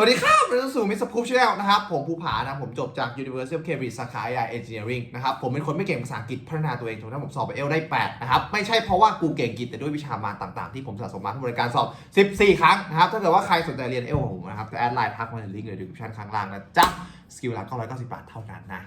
สวัสดีครับเป็นสู่มิสพูฟชแนลนะครับ ผมภูผานะ ผมจบจาก University of Cambridge สาขา AI Engineering นะครับ ผมเป็นคนไม่เก่งภาษาอังกฤษพัฒนาตัวเองจนทั่งผมสอบไปเอลได้ 8 นะครับ ไม่ใช่เพราะว่ากูเก่งอังกฤษแต่ด้วยวิชามาต่างๆ ที่ผมสะสมมาทั้งหมดในการสอบ 14 ครั้งนะครับ ถ้าเกิดว่าใครสนใจเรียนเอลของผมนะครับ ก็แอดไลน์ทักมาในลิงก์ในดีคริปชั่นข้างล่างนะจ๊ะ สกิลละ990 บาทเท่านั้นนะ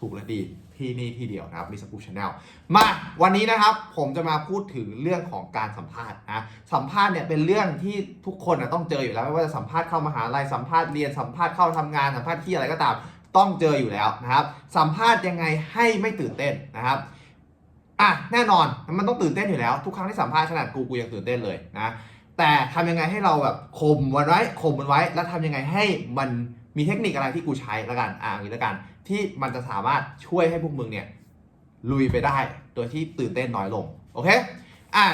ถูกและดี ที่นี่ที่เดียวนะครับมิสพูฟชแนลมาวันนี้นะครับผมจะมาพูดถึงเรื่องของการสัมภาษณ์นะสัมภาษณ์เนี่ยเป็นเรื่องที่ทุกคนนะต้องเจออยู่แล้วไม่ว่าจะสัมภาษณ์เข้ามหาลัยสัมภาษณ์เรียนสัมภาษณ์เข้าทำงานสัมภาษณ์ที่อะไรก็ตามต้องเจออยู่แล้วนะครับสัมภาษณ์ยังไงให้ไม่ตื่นเต้นนะครับอะแน่นอนมันต้องตื่นเต้นอยู่แล้ว ทุกครั้งที่สัมภาษณ์ขนาดกูกูยังตื่นเต้นเลยนะแต่ทำยังไงให้เราแบบข่มมันไว้ข่มมันไว้ แล้วทำยังไงให้มัน มีเทคนิคอะไรที่กูใช้ละกันอ่างี้ละกัน ที่มันจะสามารถช่วยให้พวกมึงเนี่ยลุยไปได้โดยที่ตื่นเต้นน้อยลง โอเคอะ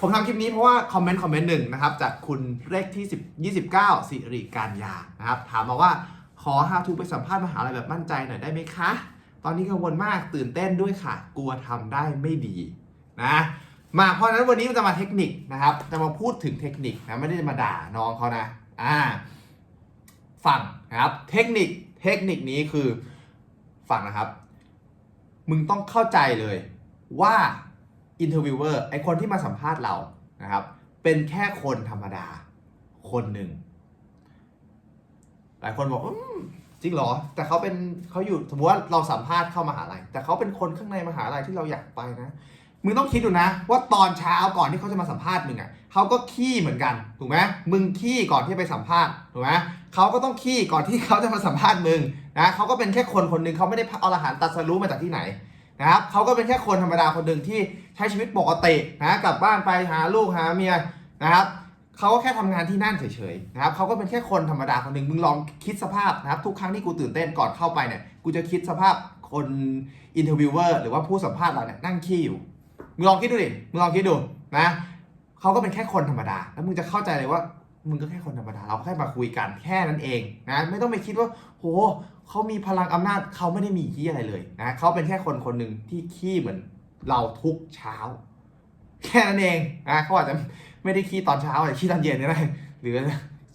ผมทำคลิปนี้เพราะว่าคอมเมนต์คอมเมนต์หนึ่งนะครับจากคุณเลขที่ 10 29 สิริการยานะครับ ถามมาว่าขอ how to ไปสัมภาษณ์มหาลัยแบบมั่นใจหน่อยได้ไหมคะ ตอนนี้กังวลมากตื่นเต้นด้วยค่ะ กลัวทำได้ไม่ดีนะมาเพราะนั้นวันนี้จะมาเทคนิคนะครับ จะมาพูดถึงเทคนิคนะไม่ได้มาด่าน้องเขานะอ่า ฟัง นะครับ เทคนิคเทคนิคนี้คือฟังนะครับ มึงต้องเข้าใจเลยว่าอินเทอร์วิวเวอร์ไอคนที่มาสัมภาษณ์เรานะครับ เป็นแค่คนธรรมดาคนหนึ่ง หลายคนบอกอจริงเหรอ แต่เขาเป็นเขาอยู่สมมติว่าเราสัมภาษณ์เข้ามหาลัยแต่เขาเป็นคนข้างในมหาลัยที่เราอยากไปนะ มึงต้องคิดดูนะ ว่าตอนเช้าก่อนที่เขาจะมาสัมภาษณ์มึงอะเขาก็ขี้เหมือนกันถูกไหมมึงขี้ก่อนที่ไปสัมภาษณ์ถูกไหมเขาก็ต้องขี้ก่อนที่เขาจะมาสัมภาษณ์มึงนะเขาก็เป็นแค่คนคนหนึ่งเขาไม่ได้เอาอาหารตัดสรู้มาจากที่ไหนนะครับเขาก็เป็นแค่คนธรรมดาคนหนึ่งที่ใช้ชีวิตปกตินะกลับบ้านไปหาลูกหาเมียนะครับเขาก็แค่ทำงานที่นั่นเฉยๆนะครับเขาก็เป็นแค่คนธรรมดาคนหนึ่งมึงลองคิดสภาพนะครับทุกครั้งที่กูตื่นเต้นก่อนเข้าไปเนี่ยกูจะคิดสภาพคนอินเทอร์วิวเวอร์หรือว่าผู้สัมภาษณ์เราเนี่ยนั่งขี้อยู่ มึงลองคิดดูดิ มึงลองคิดดูนะเขาก็เป็นแค่คนธรรมดา แล้วมึงจะเข้าใจเลยว่า มึงก็แค่คนธรรมดา เราแค่มาคุยกันแค่นั้นเองนะ ไม่ต้องไปคิดว่า โหเขามีพลังอำนาจเขาไม่ได้มีขี้อะไรเลยนะเขาเป็นแค่คนคนหนึ่งที่ขี้เหมือนเราทุกเช้า แค่นั้นเองนะเขาอาจจะไม่ได้ขี้ตอนเช้าอาจจะขี้ตอนเย็นก็ได้หรือ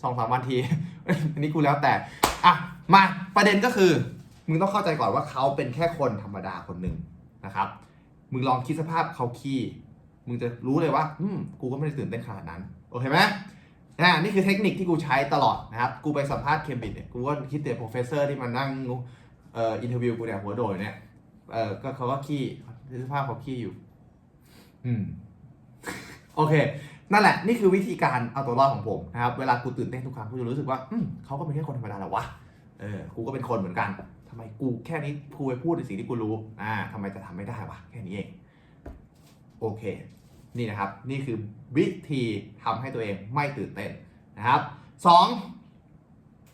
สองสามวันที อันนี้กูแล้วแต่ อะ มาประเด็นก็คือ มึงต้องเข้าใจก่อนว่าเขาเป็นแค่คนธรรมดาคนหนึ่งนะครับ มึงลองคิดสภาพเขาขี้ มึงจะรู้เลยว่า อืม กูก็ไม่ได้ตื่นเต้นขนาดนั้น โอเคไหมอ่านี่คือเทคนิคที่กูใช้ตลอดนะครับ กูไปสัมภาษณ์เคมบริดเนี่ย กูก็คิดแต่โปรเฟสเซอร์ที่มานั่งเอ่ออินเทอร์วิวกูเนี่ยหัวโดยเนี่ย เออก็เขาก็ขี้สภาพเขาขี้อยู่ อืม โอเค นั่นแหละ นี่คือวิธีการเอาตัวรอดของผมนะครับ เวลากูตื่นเต้นทุกครั้ง กูจะรู้สึกว่า อืมเขาก็เป็นแค่คนธรรมดาแหละวะ เออ กูก็เป็นคนเหมือนกัน ทำไมกูแค่นี้กูไปพูดในสิ่งที่กูรู้อ่าทำไมจะทำไม่ได้วะแค่นี้เอง โอเค นี่นะครับ นี่คือวิธีทำให้ตัวเองไม่ตื่นเต้นนะครับสอง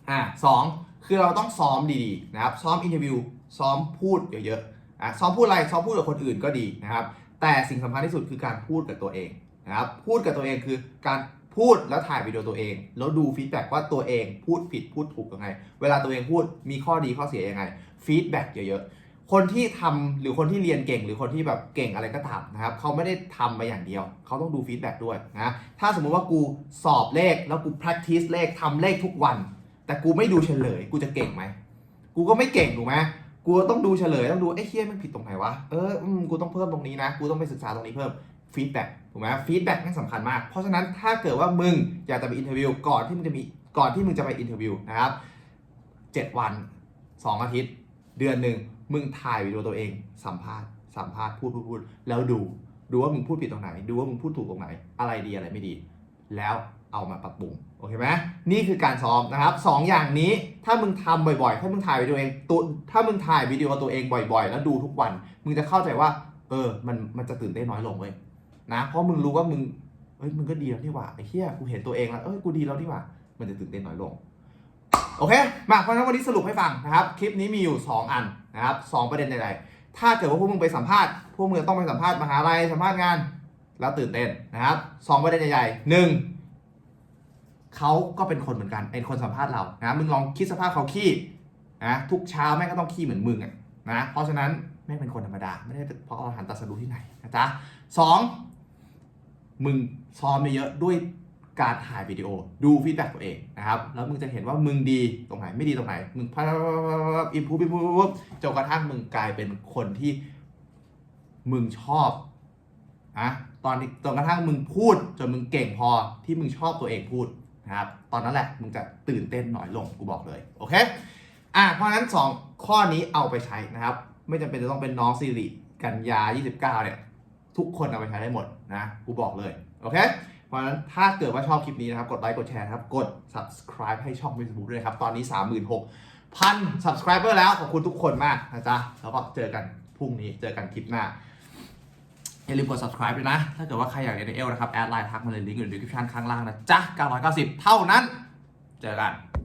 อ่าสองคือเราต้องซ้อมดีๆนะครับ ซ้อมอินเทอร์วิว ซ้อมพูดเยอะๆอะซ้อมพูดอะไร ซ้อมพูดกับคนอื่นก็ดีนะครับ แต่สิ่งสำคัญที่สุดคือการพูดกับตัวเองนะครับ พูดกับตัวเองคือการ พูดแล้วถ่ายวิดีโอตัวเอง แล้วดูฟีดแบ็กว่าตัวเองพูดผิดพูดถูกยังไง เวลาตัวเองพูดมีข้อดีข้อเสียยังไงฟีดแบ็กเยอะๆ คนที่ทำหรือคนที่เรียนเก่งหรือคนที่แบบเก่งอะไรก็ตามนะครับเขาไม่ได้ทำมาอย่างเดียว เขาต้องดูฟีดแบ็กด้วยนะถ้าสมมุติว่ากูสอบเลขแล้วกู practice เลขทำเลขทุกวัน แต่กูไม่ดูเฉลย กูจะเก่งไหมกูก็ไม่เก่งถูกไหมกูต้องดูเฉลยต้องดูไอ้เฮียมันผิดตรงไหนวะเอออืมกูต้องเพิ่มตรงนี้นะ กูต้องไปศึกษาตรงนี้เพิ่ม ฟีดแบ็กถูกไหมฟีดแบ็กนี่สำคัญมาก เพราะฉะนั้นถ้าเกิดว่ามึงอยากจะไปอินเทอร์วิวก่อนที่มึงจะมีก่อนที่มึงจะไปอินเทอร์วิวนะครับเจ็ดวันสองอาทิตย์ เดือนหนึ่งมึงถ่ายวิดีโอตัวเอง สัมภาษณ์สัมภาษณ์พูดพูดพูดแล้วดูดูว่ามึงพูดผิดตรงไหน ดูว่ามึงพูดถูกตรงไหน อะไรดีอะไรไม่ดี แล้วเอามาปรับปรุงโอเคไหมนี่คือการซ้อมนะครับสองอย่างนี้ถ้ามึงทำบ่อยๆ ถ้ามึงถ่ายวิดีโอเองตัวถ้ามึงถ่ายวิดีโอตัวเองบ่อยๆ แล้วดูทุกวัน มึงจะเข้าใจว่า เออมันมันจะตื่นเต้นน้อยลงเว้ย นะเพราะมึงรู้ว่ามึงเอ้ยมึงก็ดีแล้วนี่หว่าไอ้เหี้ยกูเห็นตัวเองแล้วเอ้ยกูดีแล้วนี่หว่า มันจะตื่นเต้นน้อยลงโอเคมาเพราะฉะนั้นวันนี้สรุปให้ฟังนะครับคลิปนี้มีอยู่ 2 อันนะครับสองประเด็นใดๆถ้าเกิดว่าพวกมึงไปสัมภาษณ์พวกมึงต้องไปสัมภาษณ์มหาลัยสัมภาษณ์งาน แล้วตื่นเต้นนะครับสองประเด็นใหญ่ๆหนึ่งเขาก็เป็นคนเหมือนกันเป็นคนสัมภาษณ์เรานะมึงลองคิดสภาพเขาขี้นะทุกเช้าแม่ก็ต้องขี้เหมือนมึงอะนะเพราะฉะนั้นแม่เป็นคนธรรมดาไม่ได้เพราะเอาอาหารตัดสรุที่ไหนนะจ๊ะสอง มึงซ้อมเยอะด้วยการถ่ายวิดีโอดูฟีดแบ็กตัวเองนะครับแล้วมึงจะเห็นว่ามึงดีตรงไหนไม่ดีตรงไหน มึงพัฒนาอินพูอินพูจนกระทั่งมึงกลายเป็นคนที่มึงชอบอะตอนจนกระทั่งมึงพูดจนมึงเก่งพอที่มึงชอบตัวเองพูดนะครับตอนนั้นแหละมึงจะตื่นเต้นน้อยลงกูบอกเลยโอเคอะเพราะฉะนั้น 2 ข้อนี้เอาไปใช้นะครับ ไม่จำเป็นจะต้องเป็นน้องซีริกันยา 29เนี่ย ทุกคนเอาไปใช้ได้หมดนะกูบอกเลย โอเค เพราะฉะนั้นถ้าเกิดว่าชอบคลิปนี้นะครับ กดไลค์กดแชร์นะครับ กด subscribe ให้ช่อง Facebook ด้วยครับ ตอนนี้ 36,000 subscriber แล้ว ขอบคุณทุกคนมากนะจ๊ะ แล้วก็เจอกันพรุ่งนี้เจอกันคลิปหน้าอย่าลืมกด subscribe ด้วยนะ ถ้าเกิดว่าใครอยากเรียนเอลนะครับ แอดไลน์ทักมาเลยลิงก์อยู่ใน description ข้างล่างนะจ๊ะ990 เท่านั้น เจอกัน